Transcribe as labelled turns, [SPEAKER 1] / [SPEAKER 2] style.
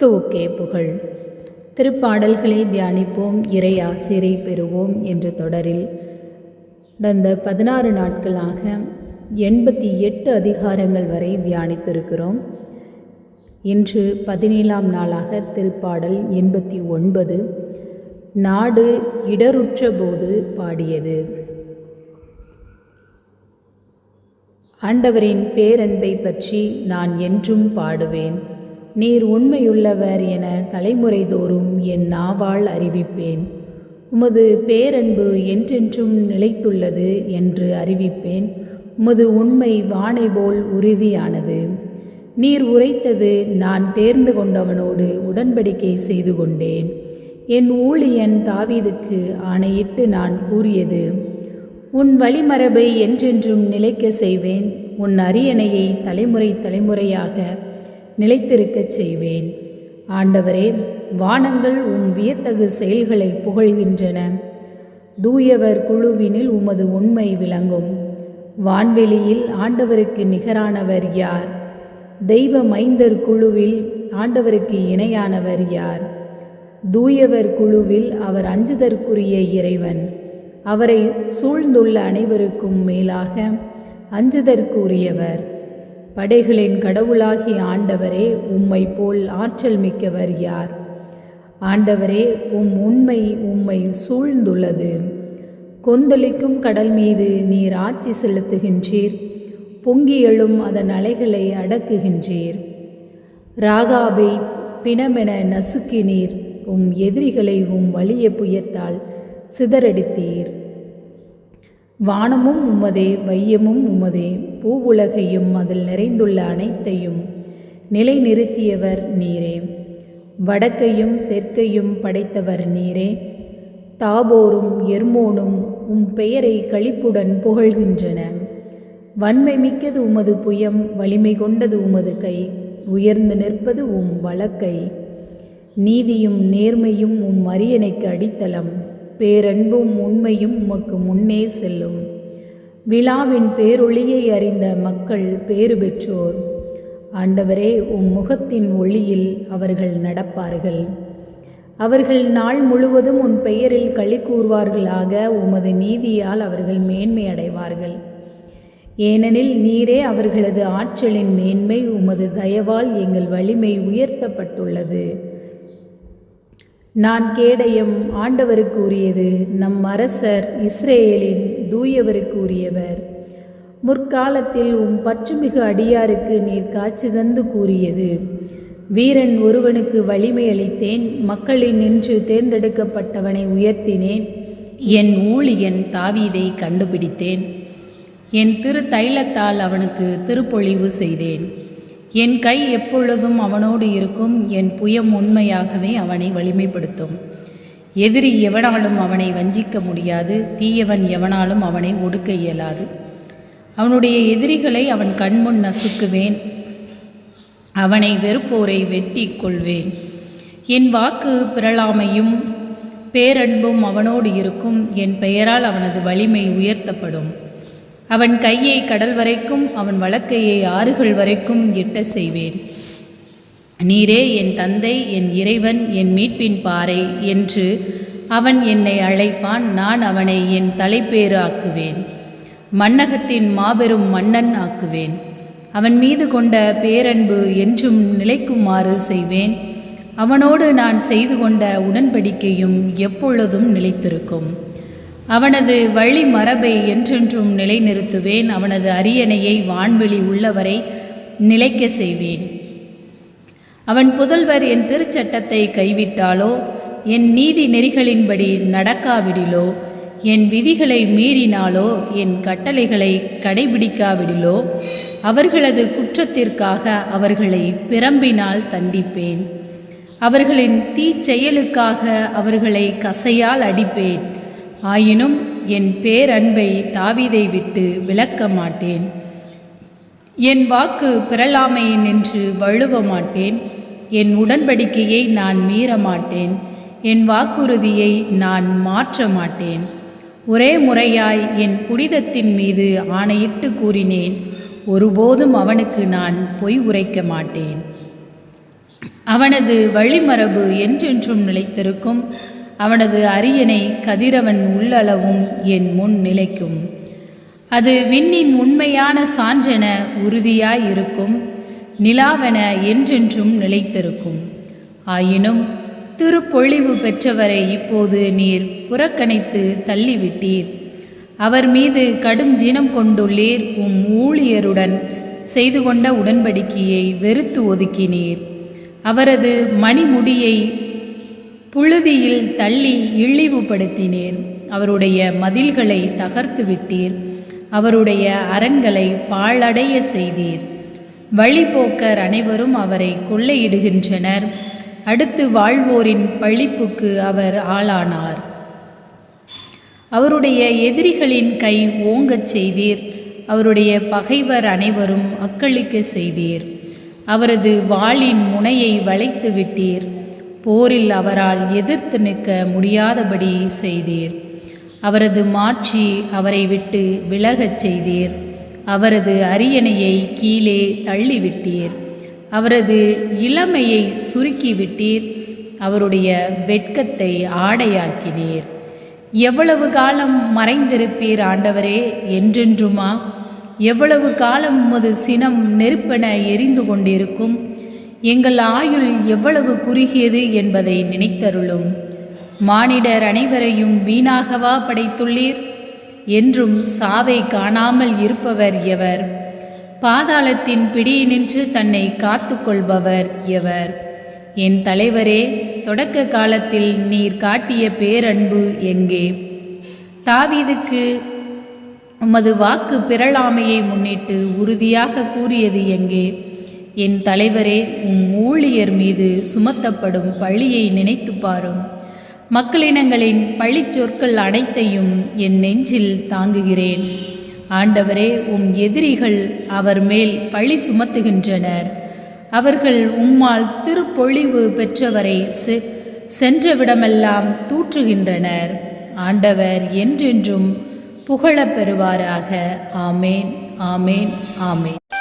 [SPEAKER 1] கிறிஸ்துவுக்கே புகழ். திருப்பாடல்களை தியானிப்போம் இறை ஆசிரியை பெறுவோம் என்ற தொடரில் கடந்த பதினாறு நாட்களாக எண்பத்தி எட்டு அதிகாரங்கள் வரை தியானித்திருக்கிறோம். இன்று பதினேழாம் நாளாக திருப்பாடல் எண்பத்தி ஒன்பது நாடு இடருற்ற போது பாடியது. ஆண்டவரின் பேரன்பை பற்றி நான் என்றும் பாடுவேன். நீர் உண்மையுள்ளவர் என தலைமுறை தோறும் என் நாவால் அறிவிப்பேன். உமது பேரன்பு என்றென்றும் நிலைத்துள்ளது என்று அறிவிப்பேன். உமது உண்மை வானை போல் உறுதியானது. நீர் உரைத்தது நான் தேர்ந்து கொண்டவனோடு உடன்படிக்கை செய்து கொண்டேன். என் ஊழியன் தாவீதுக்கு ஆணையிட்டு நான் கூறியது உன் வழிமரபை என்றென்றும் நிலைக்க செய்வேன். உன் அரியணையை தலைமுறை தலைமுறையாக நிலைத்திருக்கச் செய்வேன். ஆண்டவரே வானங்கள் உம் வியத்தகு செயல்களை புகழ்கின்றன. தூயவர் குழுவினில் உமது உண்மை விளங்கும். வான்வெளியில் ஆண்டவருக்கு நிகரானவர் யார்? தெய்வ மைந்தர் குழுவில் ஆண்டவருக்கு இணையானவர் யார்? தூயவர் குழுவில் அவர் அஞ்சுதற்குரிய இறைவன். அவரை சூழ்ந்துள்ள அனைவருக்கும் மேலாக அஞ்சுதற்குரியவர். படைகளின் கடவுளாகி ஆண்டவரே உம்மை போல் ஆற்றல் மிக்கவர் யார்? ஆண்டவரே உம் உண்மை உம்மை சூழ்ந்துள்ளது. கொந்தளிக்கும் கடல் மீது நீர் ஆட்சி செலுத்துகின்றீர். பொங்கி எழும் அதன் அலைகளை அடக்குகின்றீர். ராகாபை பிணமென நசுக்கினீர். உம் எதிரிகளை உம் வலிய புயத்தால் சிதறடித்தீர். வானமும் உமதே வையமும் உமதே பூவுலகையும் அதில் நிறைந்துள்ள அனைத்தையும் நிலைநிறுத்தியவர் நீரே. வடக்கையும் தெற்கையும் படைத்தவர் நீரே. தாபோரும் எர்மோனும் உம் பெயரை களிப்புடன் புகழ்கின்றன. வன்மை மிக்கது உமது புயம் வலிமை கொண்டது உமது கை உயர்ந்து நிற்பது உம் வழக்கை. நீதியும் நேர்மையும் உம் அரியணைக்கு அடித்தளம். பேரன்பும் உண்மையும் உமக்கு முன்னே செல்லும். விழாவின் பேரொளியை அறிந்த மக்கள் பேறு பெற்றோர். ஆண்டவரே உம் முகத்தின் ஒளியில் அவர்கள் நடப்பார்கள். அவர்கள் நாள் முழுவதும் உன் பெயரில் களி கூறுவார்களாக உமது நீதியால் அவர்கள் மேன்மை அடைவார்கள். ஏனெனில் நீரே அவர்களது ஆற்றலின் மேன்மை உமது தயவால் எங்கள் வலிமை உயர்த்தப்பட்டுள்ளது. நான் கேடயம் ஆண்டவருக்கு உரியது நம் அரசர் இஸ்ரேலின் தூயவருக்கு உரியவர் முற்காலத்தில் உம் பற்றுமிகு அடியாருக்கு நீர் காட்சி தந்து கூறியது. வீரன் ஒருவனுக்கு வலிமை அளித்தேன் மக்களின் நின்று தேர்ந்தெடுக்கப்பட்டவனை உயர்த்தினேன் என் ஊழியன் தாவீதை கண்டுபிடித்தேன். என் திரு தைலத்தால் அவனுக்கு திருப்பொழிவு செய்தேன். என் கை எப்பொழுதும் அவனோடு இருக்கும் என் புயம் உண்மையாகவே அவனை வலிமைப்படுத்தும். எதிரி எவனாலும் அவனை வஞ்சிக்க முடியாது தீயவன் எவனாலும் அவனை ஒடுக்க இயலாது. அவனுடைய எதிரிகளை அவன் கண்முன் நசுக்குவேன் அவனை வெறுப்போரை வெட்டி கொள்வேன். என் வாக்கு பிறழாமையும் பேரன்பும் அவனோடு இருக்கும் என் பெயரால் அவனது வலிமை உயர்த்தப்படும். அவன் கையை கடல் வரைக்கும் அவன் வழக்கையை ஆறுகள் வரைக்கும் எட்ட செய்வேன். நீரே என் தந்தை என் இறைவன் என் மீட்பின் பாறை என்று அவன் என்னை அழைப்பான் நான் அவனை என் தலைப்பேறு ஆக்குவேன். மன்னகத்தின் மாபெரும் மன்னன் ஆக்குவேன். அவன் மீது கொண்ட பேரன்பு என்றும் நிலைக்குமாறு செய்வேன். அவனோடு நான் செய்து கொண்ட உடன்படிக்கையும் எப்பொழுதும் நிலைத்திருக்கும். அவனது வழி மரபை என்றென்றும் நிலைநிறுத்துவேன். அவனது அரியணையை வான்வெளி உள்ளவரை நிலைக்க செய்வேன். அவன் புதல்வர் என் திருச்சட்டத்தை கைவிட்டாலோ? என் நீதி நெறிகளின்படி நடக்காவிடிலோ? என் விதிகளை மீறினாலோ? என் கட்டளைகளை கடைபிடிக்காவிடிலோ? அவர்களது குற்றத்திற்காக அவர்களை பிரம்பினால் தண்டிப்பேன். அவர்களின் தீச்செயலுக்காக அவர்களை கசையால் அடிப்பேன். ஆயினும் என் பேரன்பை தாவிதை விட்டு விளக்க மாட்டேன். என் வாக்கு பிறலாமை நின்று வழுவ மாட்டேன். என் உடன்படிக்கையை நான் மீற மாட்டேன். என் வாக்குறுதியை நான் மாற்ற மாட்டேன். ஒரே முறையாய் என் புனிதத்தின் மீது ஆணையிட்டு கூறினேன். ஒருபோதும் அவனுக்கு நான் பொய் உரைக்க மாட்டேன். அவனது வழிமரபு என்றென்றும் நிலைத்திருக்கும். அவனது அரியணை கதிரவன் உள்ளளவும் என் முன் நிலைக்கும். அது விண்ணின் உண்மையான சான்றென உறுதியாயிருக்கும். நிலாவென என்றென்றும் நிலைத்திருக்கும். ஆயினும் திருப்பொழிவு பெற்றவரை இப்போது நீர் புறக்கணித்து தள்ளிவிட்டீர். அவர் மீது கடும் ஜினம் கொண்டுள்ளீர். உம் ஊழியருடன் செய்து கொண்ட உடன்படிக்கையை வெறுத்து ஒதுக்கினீர். அவரது மணிமுடியை புழுதியில் தள்ளி இழிவுபடுத்தினீர் அவருடைய மதில்களை தகர்த்து விட்டீர் அவருடைய அரண்களை பாழடைய செய்தீர். வழிபோக்கர் அனைவரும் அவரை கொள்ளையிடுகின்றனர். அடுத்து வாழ்வோரின் பழிப்புக்கு அவர் ஆளானார். அவருடைய எதிரிகளின் கை ஓங்கச் செய்தீர். அவருடைய பகைவர் அனைவரும் அக்களிக்க செய்தீர். அவரது வாளின் முனையை வளைத்து விட்டீர் போரில் அவரால் எதிர்த்து நிற்க முடியாதபடி செய்தீர். அவரது மாட்சி அவரை விட்டு விலகச் செய்தீர். அவரது அரியணையை கீழே தள்ளிவிட்டீர். அவரது இளமையை சுருக்கிவிட்டீர். அவருடைய வெட்கத்தை ஆடையாக்கினீர். எவ்வளவு காலம் மறைந்திருப்பீர் ஆண்டவரே என்றென்றுமா? எவ்வளவு காலம் உமது சினம் நெருப்பென எரிந்து கொண்டிருக்கும்? எங்கள் ஆயுள் எவ்வளவு குறுகியது என்பதை நினைத்தருளும். மானிடர் அனைவரையும் வீணாகவா படைத்துள்ளீர். என்றும் சாவை காணாமல் இருப்பவர் எவர். பாதாளத்தின் பிடியினின்று தன்னை காத்து கொள்பவர் எவர். என் தலைவரே தொடக்க காலத்தில் நீர் காட்டிய பேரன்பு எங்கே? தாவீதுக்கு உமது வாக்கு பிறழாமையை முன்னிட்டு உறுதியாக கூறியது எங்கே? என் தலைவரே உம் ஊழியர் மீது சுமத்தப்படும் பழியை நினைத்து பாரும். மக்களினங்களின் பழிச்சொற்கள் அனைத்தையும் என் நெஞ்சில் தாங்குகிறேன். ஆண்டவரே உம் எதிரிகள் அவர் மேல் பழி சுமத்துகின்றனர். அவர்கள் உம்மால் திருப்பொழிவு பெற்றவரை செ- சென்றவிடமெல்லாம் தூற்றுகின்றனர். ஆண்டவர் என்றென்றும் புகழப் பெறுவாராக. ஆமேன் ஆமேன் ஆமேன்.